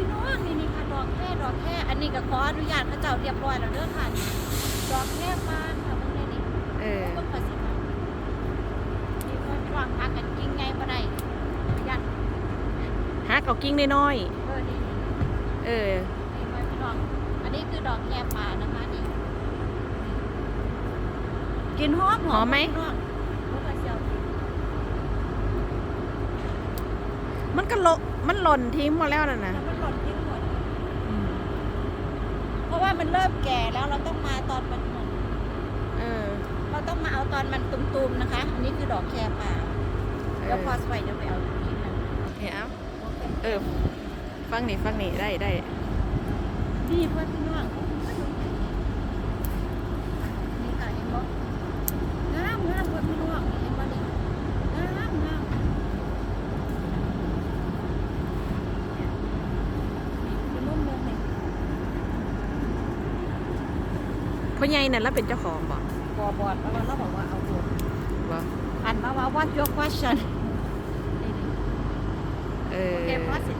พี่น้องนี่นี่ค่ะดอกแค่ดอกแค่อันนี้ก็ขออนุญาตพระเจ้าเรียบร้อยแล้วเด้อค่ะดอกแค่บานค่ะเพิ่นได้นี่เออเพิ่นก็สิมานี่เพิ่นวางพักกันจริงไงบ่ได้ยันหาเกากิ้งน้อยเออนี่นี่ๆเออ นี่ไว้พี่น้องอันนี้คือดอกแค่ป่านะคะนี่กินหอมหอมไหม พี่น้องแล้วก็เจียว มัน ก็โลมันหล่นทิ้งหมดแล้วน่ะนะแล้วมันหล่นทิ้งหมด เพราะว่ามันเริ่มแก่แล้วเราต้องมาตอนมันหมดเออ เราต้องมาเอาตอนมันตุมๆนะคะ อันนี้คือดอกแครป่าเอแล้วอพอสไปเดี๋ยวไปเอาอีกทีหนึงเดี๋ยวโอเคเออ ฟังนี่ฟังนี่ได้ได้นี่เพื่อนพี่น้องนี่ค่ะเห็นบ่งามงามเพื่อนพี่น้องเห็นบ่นี่งามงามเนี่ยนี่คือมุมมุมนี่ พ่อใหญ่นั่นแล้วเป็นเจ้าของบ่บอบอดเพราะว่าเราบอกว่าเอาตัวบ่อันมาว่า what your question นี่เออๆโอเคพอสิเออ